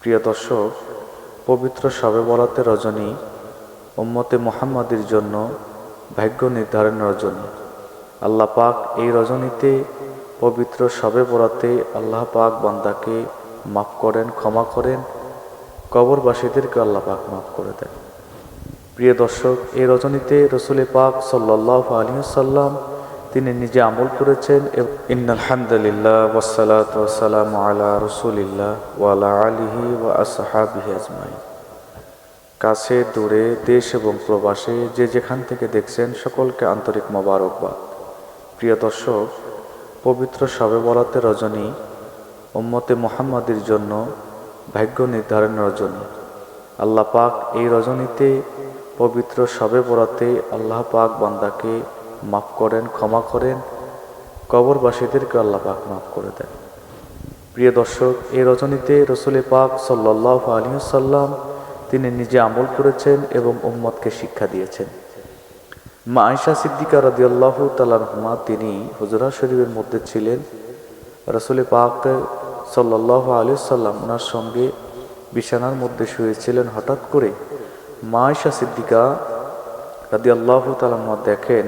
প্রিয় দর্শক, পবিত্র শবে বরাতে রজনী উম্মতে মোহাম্মদের জন্য ভাগ্য নির্ধারণ রজনী। আল্লাহ পাক এই রজনীতে পবিত্র শবে বরাতে আল্লাহ পাক বান্দাকে মাফ করেন, ক্ষমা করেন, কবরবাসীদেরকে আল্লাহ পাক মাফ করে দেন। প্রিয় দর্শক, এই রজনীতে রসুল পাক সাল্লাহ আলিয়াল্লাম তিনি নিজে আমল করেছেন ইন্নালহামদুলিল্লাহ ওসালাত ওসালাম আলা রসুলিল্লাহ ওয়ালা আলিহি ওয়া আসহাবিহি আজমাই কাছে, দূরে, দেশ এবং প্রবাসে যে যেখান থেকে দেখছেন সকলকে আন্তরিক মোবারকবাদ। প্রিয় দর্শক, পবিত্র শবে বরাতে রজনী উম্মতে মোহাম্মদের জন্য ভাগ্য নির্ধারণ রজনী। আল্লাহ পাক এই রজনীতে পবিত্র শবে বরাতে আল্লাহ পাক বান্দাকে মাফ করেন, ক্ষমা করেন। কবরবাসীদেরকে আল্লাহ পাক মাফ করে দেন। প্রিয় দর্শক, এই রজনীতে রসুলে পাক সাল্লাহ আলিয়াল্লাম তিনি নিজে আমল করেছেন এবং উম্মতকে শিক্ষা দিয়েছেন। মা আয়সা সিদ্দিকা রদিয়াল্লাহ তালাহমা তিনি হুজরা শরীফের মধ্যে ছিলেন। রসুলে পাক সাল্লাহ আলি সাল্লাম ওনার সঙ্গে বিছানার মধ্যে শুয়েছিলেন। হঠাৎ করে মা আয়সা সিদ্দিকা রাদি আল্লাহ তালাম্মা দেখেন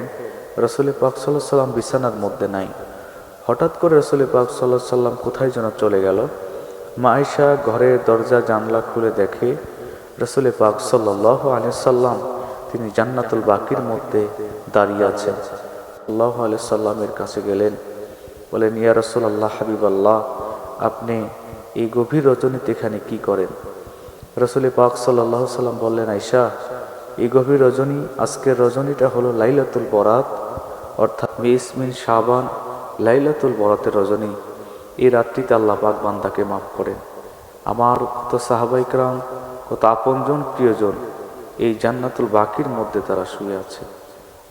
রসুল পাক সাল্লাহ সাল্লাম বিছানার মধ্যে নাই। হঠাৎ করে রসুল পাক সাল্লাহ সাল্লাম কোথায় যেন চলে গেল। মা আয়সা ঘরের দরজা, জানলা খুলে দেখে রসুল পাক সাল্লাহ আলি সাল্লাম তিনি জান্নাতুল বাকির মধ্যে দাঁড়িয়ে আছেন। আল্লাহ আলি সাল্লামের কাছে গেলেন। বলেন, ইয়া রসুল আল্লাহ হাবিব আল্লাহ আপনি এই গভীর রজনীতে এখানে কি করেন? রসুল পাক সাল্লাহ সাল্লাম বললেন আইসা এই গভীর রজনী, আজকের রজনীটা হলো লাইলাতুল বরাত, অর্থাৎ মিসমিন শাবান লাইলাতুল বরাতের রজনী। এই রাত্রিতে আল্লাহ পাক বান্দাকে মাফ করেন। আমার কত সাহাবাইকরাম কত আপনজন প্রিয়জন এই জান্নাতুল বাকির মধ্যে তারা শুয়ে আছে।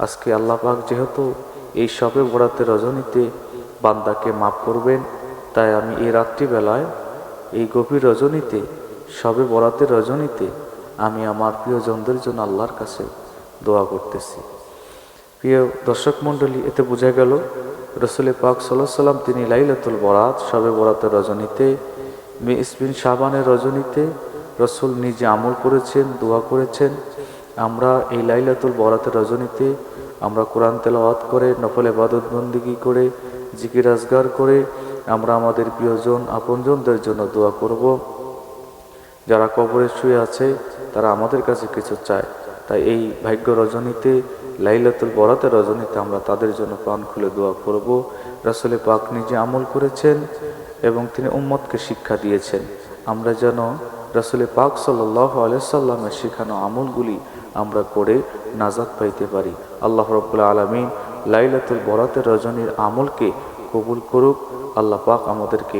আজকে আল্লাহ পাক যেহেতু এই সবে বরাতের রজনীতে বান্দাকে মাফ করবেন, তাই আমি এই রাত্রিবেলায় এই গভীর রজনীতে, সবে বরাতের রজনীতে আমি আমার প্রিয়জনদের জন্য আল্লাহর কাছে দোয়া করতেছি। প্রিয় দর্শক মণ্ডলী, এতে বোঝা গেল রসুলের পাক সাল্লাহ সাল্লাম তিনি লাইলাতুল বরাত সবে বরাতের রজনীতে মে ইসবিন সাবানের রজনীতে রসুল নিজে আমল করেছেন, দোয়া করেছেন। আমরা এই লাইলাতুল বরাতের রজনীতে আমরা কোরআন তেলাওয়াত করে, নফল এবাদত বন্দিগি করে, জিকির আজগার করে, আমরা আমাদের প্রিয়জন, আপনজনদের জন্য দোয়া করব। যারা কবরে শুয়ে আছে, তারা আমাদের কাছে কিছু চায়। তাই এই ভাগ্য রজনীতে, লাইলাতুল বরাতের রজনীতে আমরা তাদের জন্য প্রাণ খুলে দোয়া করব। রাসুলে পাক নিজে আমল করেছেন এবং তিনি উম্মতকে শিক্ষা দিয়েছেন। আমরা যেন রাসুলে পাক সাল্লাহ আলাইসাল্লামের শেখানো আমলগুলি আমরা করে নাজাদ পাইতে পারি। আল্লাহ রব্বুল্লা আলমিন লাইলাতুল বরাতের রজনীর আমলকে কবুল করুক। আল্লাহ পাক আমাদেরকে